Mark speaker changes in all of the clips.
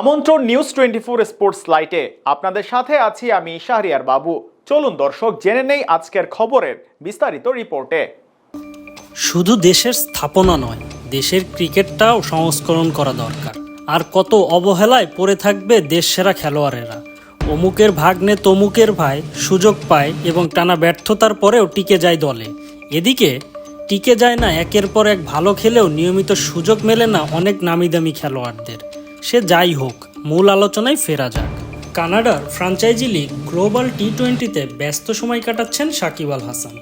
Speaker 1: আমন্ত্রণ news twenty four sports লাইটে আপনাদের সাথে আছি আমি শাহরিয়ার বাবু। চলুন দর্শক, জেনে নেই আজকের খবরের বিস্তারিত রিপোর্টে।
Speaker 2: শুধু দেশের স্থাপনা নয়, দেশের ক্রিকেটটাও সংস্করণ করা দরকার। আর কত অবহেলায় পড়ে থাকবে দেশ সেরা খেলোয়াড়েরা। অমুকের ভাগ্নে তমুকের ভাই সুযোগ পায় এবং টানা ব্যর্থতার পরেও টিকে যায় দলে। এদিকে, টিকে যায় না একের পর এক ভালো খেলেও নিয়মিত সুযোগ মেলে না অনেক নামি দামি খেলোয়াড়দের। সে যাই হোক, মূল আলোচনায় ফেরা যাক। কানাডার ফ্রাঞ্চাইজি লিগ গ্লোবাল টি টোয়েন্টিতে ব্যস্ত সময় কাটাচ্ছেন সাকিব আল হাসান।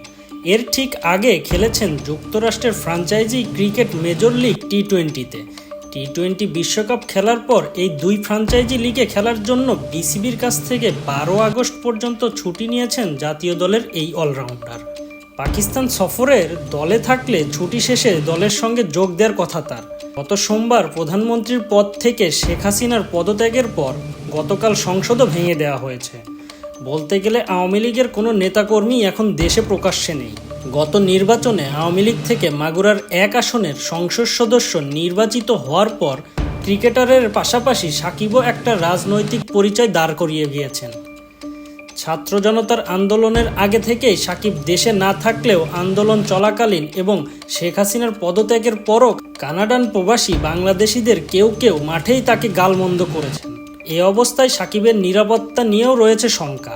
Speaker 2: এর ঠিক আগে খেলেছেন যুক্তরাষ্ট্রের franchise cricket major league T টোয়েন্টিতে টি টোয়েন্টি বিশ্বকাপ খেলার পর এই দুই ফ্রাঞ্চাইজি লিগে খেলার জন্য বিসিবির কাছ থেকে বারো আগস্ট পর্যন্ত ছুটি নিয়েছেন জাতীয় দলের এই অলরাউন্ডার। পাকিস্তান সফরের দলে থাকলে ছুটি শেষে দলের সঙ্গে যোগ দেওয়ার কথা তার। গত সোমবার প্রধানমন্ত্রীর পদ থেকে শেখ হাসিনার পদত্যাগের পর গতকাল সংসদও ভেঙে দেওয়া হয়েছে। বলতে গেলে আওয়ামী লীগের কোনো নেতাকর্মী এখন দেশে প্রকাশ্যে নেই। গত নির্বাচনে আওয়ামী লীগ থেকে মাগুরার এক আসনের সংসদ সদস্য নির্বাচিত হওয়ার পর ক্রিকেটারের পাশাপাশি সাকিবও একটা রাজনৈতিক পরিচয় দাঁড় করিয়ে গিয়েছেন। ছাত্র জনতার আন্দোলনের আগে থেকেই সাকিব দেশে না থাকলেও আন্দোলন চলাকালীন এবং শেখ হাসিনার পদত্যাগের পরও কানাডান প্রবাসী বাংলাদেশিদের কেউ কেউ মাঠেই তাকে গালমন্দ করেছেন। এ অবস্থায় সাকিবের নিরাপত্তা নিয়েও রয়েছে শঙ্কা।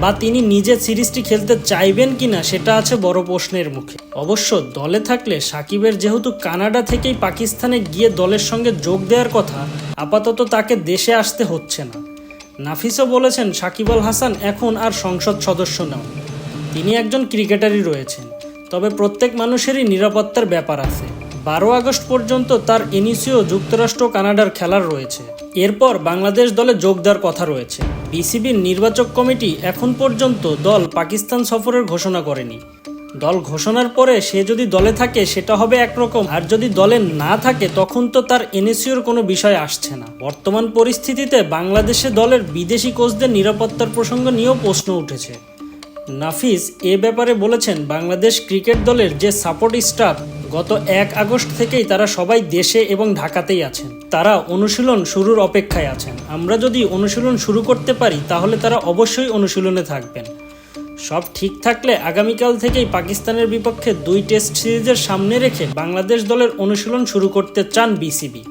Speaker 2: বা তিনি নিজে সিরিজটি খেলতে চাইবেন কিনা সেটা আছে বড় প্রশ্নের মুখে। অবশ্য দলে থাকলে সাকিবের যেহেতু কানাডা থেকেই পাকিস্তানে গিয়ে দলের সঙ্গে যোগ দেওয়ার কথা, আপাতত তাকে দেশে আসতে হচ্ছে না। নাফিসও বলেছেন, সাকিব আল হাসান এখন আর সংসদ সদস্য নন। তিনি একজন ক্রিকেটারই রয়েছেন। তবে প্রত্যেক মানুষেরই নিরাপত্তার ব্যাপার আছে। বারো আগস্ট পর্যন্ত তার এনইসিও যুক্তরাষ্ট্র, কানাডার খেলার রয়েছে। এরপর বাংলাদেশ দলে যোগ দেওয়ার কথা রয়েছে। বিসিবির নির্বাচক কমিটি এখন পর্যন্ত দল পাকিস্তান সফরের ঘোষণা করেনি। দল ঘোষণার পরে সে যদি দলে থাকে, সেটা হবে একরকম। আর যদি দলে না থাকে, তখন তো তার এনএসিওর কোনো বিষয় আসছে না। বর্তমান পরিস্থিতিতে বাংলাদেশে দলের বিদেশি কোচদের নিরাপত্তার প্রসঙ্গ নিয়েও প্রশ্ন উঠেছে। নাফিস এ ব্যাপারে বলেছেন, বাংলাদেশ ক্রিকেট দলের যে সাপোর্ট স্টাফ, গত এক আগস্ট থেকেই তারা সবাই দেশে এবং ঢাকাতেই আছেন। তারা অনুশীলন শুরুর অপেক্ষায় আছেন। আমরা যদি অনুশীলন শুরু করতে পারি, তাহলে তারা অবশ্যই অনুশীলনে থাকবেন। সব ঠিক থাকলে আগামীকাল থেকেই পাকিস্তানের বিপক্ষে দুই টেস্ট সিরিজের সামনে রেখে বাংলাদেশ দলের অনুশীলন শুরু করতে চান বিসিবি।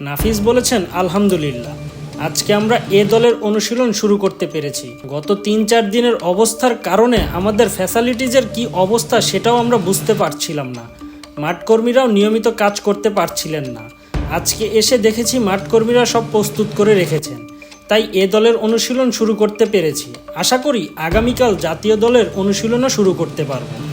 Speaker 2: নাফিস বলেছেন, আলহামদুলিল্লাহ, আজকে আমরা এ দলের অনুশীলন শুরু করতে পেরেছি। গত তিন চার দিনের অবস্থার কারণে আমাদের ফ্যাসালিটিজের কি অবস্থা সেটাও আমরা বুঝতে পারছিলাম না। মাঠকর্মীরাও নিয়মিত কাজ করতে পারছিলেন না। আজকে এসে দেখেছি মাঠকর্মীরা সব প্রস্তুত করে রেখেছেন। তাই এ দলের অনুশীলন শুরু করতে পেরেছি। আশা করি আগামীকাল জাতীয় দলের অনুশীলনও শুরু করতে পারব।